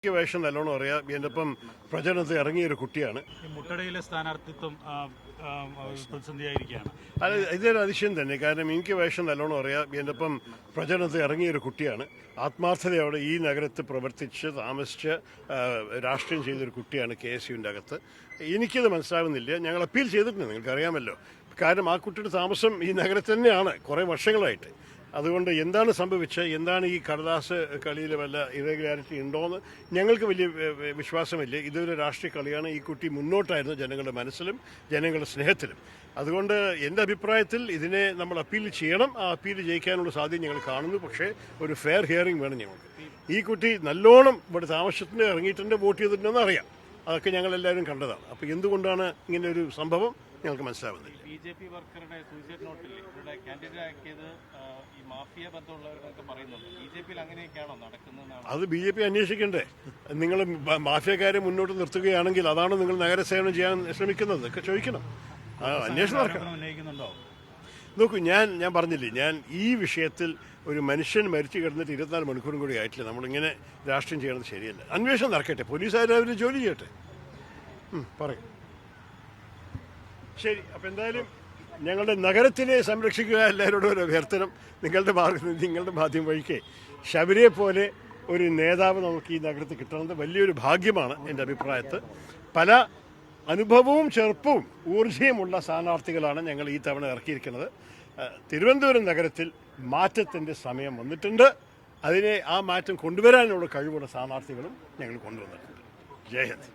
എനിക്ക് വേഷം നല്ലോണം അറിയാം. എന്റെ ഒപ്പം പ്രചരണത്തിൽ ഇറങ്ങിയ ഒരു കുട്ടിയാണ്. മുട്ടടയിലെ സ്ഥാനാർത്ഥിത്വം പ്രതിസന്ധിയായിരിക്കുകയാണ്. അത് ഇതൊരു അതിശയം തന്നെ. കാരണം എനിക്ക് വേഷം നല്ലോണം അറിയാം. എന്റെ ഒപ്പം പ്രചരണത്തിൽ ഇറങ്ങിയ ഒരു കുട്ടിയാണ്. ആത്മാർത്ഥതയോടെ ഈ നഗരത്തിൽ പ്രവർത്തിച്ച് താമസിച്ച് രാഷ്ട്രീയം ചെയ്തൊരു കുട്ടിയാണ് കെ എസ് യുവിന്റെ അകത്ത്. എനിക്കത് മനസ്സിലാവുന്നില്ല. ഞങ്ങൾ അപ്പീൽ ചെയ്തിട്ടുണ്ട്. നിങ്ങൾക്കറിയാമല്ലോ. കാരണം ആ കുട്ടിയുടെ താമസം ഈ നഗരത്തിൽ തന്നെയാണ് കുറേ വർഷങ്ങളായിട്ട്. അതുകൊണ്ട് എന്താണ് സംഭവിച്ചത്? എന്താണ് ഈ കടലാസ് കളിയിൽ വല്ല ഇറഗുലാരിറ്റി ഉണ്ടോയെന്ന് ഞങ്ങൾക്ക് വലിയ വിശ്വാസമില്ല. ഇതൊരു രാഷ്ട്രീയ കളിയാണ്. ഈ കുട്ടി മുന്നോട്ടായിരുന്നു ജനങ്ങളുടെ മനസ്സിലും ജനങ്ങളുടെ സ്നേഹത്തിലും. അതുകൊണ്ട് എന്റെ അഭിപ്രായത്തിൽ ഇതിനെ നമ്മൾ അപ്പീൽ ചെയ്യണം. ആ അപ്പീൽ ജയിക്കാനുള്ള സാധ്യത ഞങ്ങൾ കാണുന്നു. പക്ഷേ ഒരു ഫെയർ ഹിയറിംഗ് വേണം ഞങ്ങൾക്ക്. ഈ കുട്ടി നല്ലോണം ഇവിടെ താമസത്തിന് ഇറങ്ങിയിട്ടുണ്ട് വോട്ട് ചെയ്തിട്ടുണ്ടെന്ന് അറിയാം. അതൊക്കെ ഞങ്ങൾ എല്ലാവരും കണ്ടതാണ്. അപ്പോൾ എന്തുകൊണ്ടാണ് ഇങ്ങനെ ഒരു സംഭവം? ഞങ്ങൾക്ക് മനസ്സിലാവുന്നില്ല. ബി ജെ പി വർക്കറുടെ സൂയിസൈഡ് നോട്ടിൽ ഇവരുടെ കാൻഡിഡേറ്റ് ആക്കിയത് ഈ മാഫിയ ബന്ധമുള്ളവരെന്നൊക്കെ പറയുന്നുണ്ട്. ബി ജെ പിയിൽ അങ്ങനെയൊക്കെയാണോ നടക്കുന്നത് അത് ബി ജെ പി അന്വേഷിക്കണ്ടേ? നിങ്ങൾ മാഫിയക്കാരെ മുന്നോട്ട് നിർത്തുകയാണെങ്കിൽ അതാണ് നിങ്ങൾ നഗരസേവനം ചെയ്യാൻ ശ്രമിക്കുന്നത്. ഒക്കെ ചോദിക്കണം. അന്വേഷണം ഉന്നയിക്കുന്നുണ്ടോ? നോക്കൂ ഞാൻ ഞാൻ പറഞ്ഞില്ലേ ഞാൻ ഈ വിഷയത്തിൽ ഒരു മനുഷ്യൻ മരിച്ചു കിടന്നിട്ട് ഇരുപത്തിനാല് മണിക്കൂറും കൂടി ആയിട്ടില്ല. നമ്മളിങ്ങനെ രാഷ്ട്രീയം ചെയ്യണത് ശരിയല്ല. അന്വേഷണം നടക്കട്ടെ. പോലീസുകാർ അവർ ജോലി ചെയ്യട്ടെ. പറയും. ശരി അപ്പം എന്തായാലും ഞങ്ങളുടെ നഗരത്തിനെ സംരക്ഷിക്കുക എല്ലാവരോടും ഒരു അഭ്യർത്ഥനം. നിങ്ങളുടെ മാർഗം നിങ്ങളുടെ മാധ്യമം വഴിക്ക് ശബരിയെ പോലെ ഒരു നേതാവ് നമുക്ക് ഈ നഗരത്തിൽ കിട്ടുന്നത് വലിയൊരു ഭാഗ്യമാണ് എന്റെ അഭിപ്രായത്തിൽ. പല അനുഭവവും ചെറുപ്പവും ഊർജയുമുള്ള സ്ഥാനാർത്ഥികളാണ് ഞങ്ങൾ ഈ തവണ ഇറക്കിയിരിക്കുന്നത്. തിരുവനന്തപുരം നഗരത്തിൽ മാറ്റത്തിന്റെ സമയം വന്നിട്ടുണ്ട്. അതിനെ ആ മാറ്റം കൊണ്ടുവരാനുള്ള കഴിവുള്ള സ്ഥാനാർത്ഥികളും ഞങ്ങൾ കൊണ്ടുവന്നിട്ടുണ്ട്. ജയ് ഹിന്ദ്.